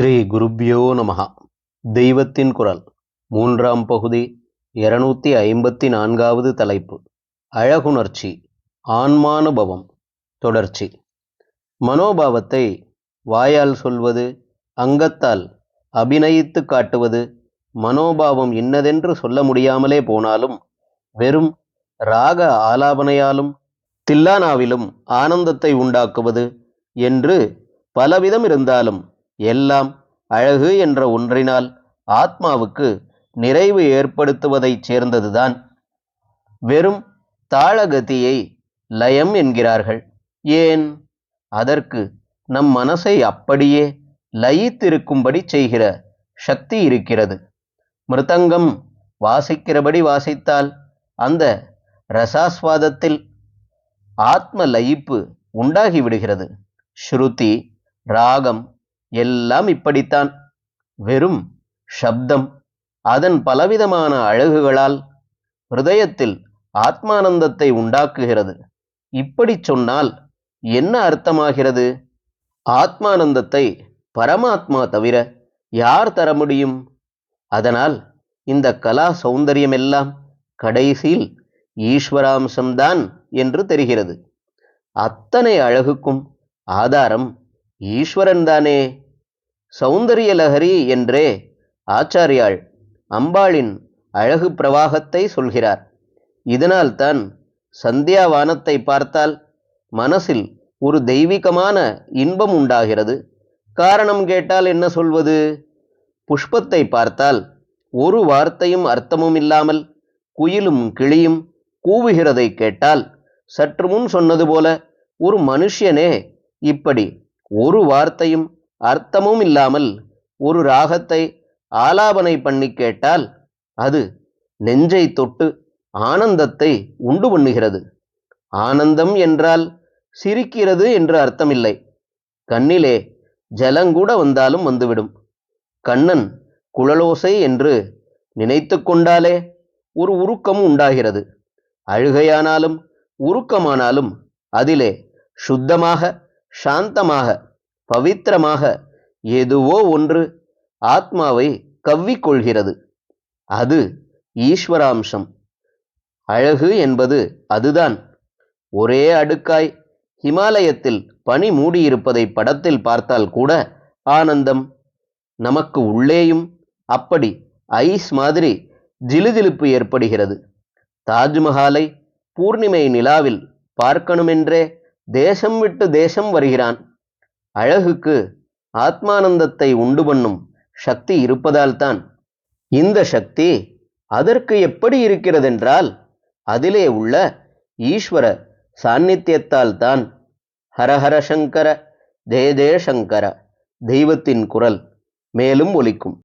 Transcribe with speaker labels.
Speaker 1: ஸ்ரீ குருப்யோ நமகா தெய்வத்தின் குரல். மூன்றாம் பகுதி இருநூத்தி ஐம்பத்தி நான்காவது தலைப்பு. அழகுணர்ச்சி ஆன்மானுபவம் தொடர்ச்சி. மனோபாவத்தை வாயால் சொல்வது அங்கத்தால் அபிநயித்து காட்டுவது மனோபாவம் இன்னதென்று சொல்ல முடியாமலே போனாலும் வெறும் ராக ஆலாபனையாலும் தில்லானாவிலும் ஆனந்தத்தை உண்டாக்குவது என்று பலவிதம் இருந்தாலும் எல்லாம் அழகு என்ற ஒன்றினால் ஆத்மாவுக்கு நிறைவு ஏற்படுத்துவதைச் சேர்ந்ததுதான். வெறும் தாளகதியை லயம் என்கிறார்கள். ஏன்? அதற்கு நம் மனசை அப்படியே லயித்திருக்கும்படி செய்கிற சக்தி இருக்கிறது. மிருதங்கம் வாசிக்கிறபடி வாசித்தால் அந்த ரசாஸ்வாதத்தில் ஆத்ம லயிப்பு உண்டாகிவிடுகிறது ஸ்ருதி ராகம் எல்லாம் இப்படித்தான். வெறும் சப்தம். அதன் பலவிதமான அழகுகளால் ஹிருதயத்தில் ஆத்மானந்தத்தை உண்டாக்குகிறது. இப்படி சொன்னால் என்ன அர்த்தமாகிறது? ஆத்மானந்தத்தை பரமாத்மா தவிர யார் தர முடியும்? அதனால் இந்த கலா சௌந்தரியமெல்லாம் கடைசியில் ஈஸ்வராம்சம்தான் என்று தெரிகிறது. அத்தனை அழகுக்கும் ஆதாரம் ஈஸ்வரன்தானே? சௌந்தரியலஹரி என்றே ஆச்சாரியாள் அம்பாளின் அழகு பிரவாகத்தை சொல்கிறார். இதனால்தான் சந்தியாவானத்தை பார்த்தால் மனசில் ஒரு தெய்வீகமான இன்பம் உண்டாகிறது. காரணம் கேட்டால் என்ன சொல்வது? புஷ்பத்தை பார்த்தால் ஒரு வார்த்தையும் அர்த்தமும் இல்லாமல் குயிலும் கிளியும் கூவுகிறதை கேட்டால் சற்று முன் சொன்னது போல ஒரு மனுஷனே இப்படி ஒரு வார்த்தையும் அர்த்தமும் இல்லாமல் ஒரு ராகத்தை ஆலாபனை பண்ணி கேட்டால் அது நெஞ்சை தொட்டு ஆனந்தத்தை உண்டு பண்ணுகிறது. ஆனந்தம் என்றால் சிரிக்கிறது என்று அர்த்தமில்லை. கண்ணிலே ஜலங்கூட வந்தாலும் வந்துவிடும். கண்ணன் குழலோசை என்று நினைத்து கொண்டாலே ஒரு உருக்கம் உண்டாகிறது. அழுகையானாலும் உருக்கமானாலும் அதிலே சுத்தமாக சாந்தமாக பவித்திரமாக எதுவோ ஒன்று ஆத்மாவை கவ்விக்கொள்கிறது. அது ஈஸ்வராம்சம். அழகு என்பது அதுதான். ஒரே அடுக்காய் ஹிமாலயத்தில் பனி மூடியிருப்பதை படத்தில் பார்த்தால் கூட ஆனந்தம். நமக்கு உள்ளேயும் அப்படி ஐஸ் மாதிரி ஜிலுஜிலுப்பு ஏற்படுகிறது. தாஜ்மஹாலை பூர்ணிமை நிலாவில் பார்க்கணுமென்றே தேசம் விட்டு தேசம் வருகிறான். அழகுக்கு ஆத்மானந்தத்தை உண்டு பண்ணும் சக்தி இருப்பதால்தான். இந்த சக்தி அதற்கு எப்படி இருக்கிறதென்றால் அதிலே உள்ள ஈஸ்வர சாநித்தியத்தால் தான் ஹரஹர சங்கர ஜெய ஜெயசங்கர தெய்வத்தின் குரல் மேலும் ஒலிக்கும்.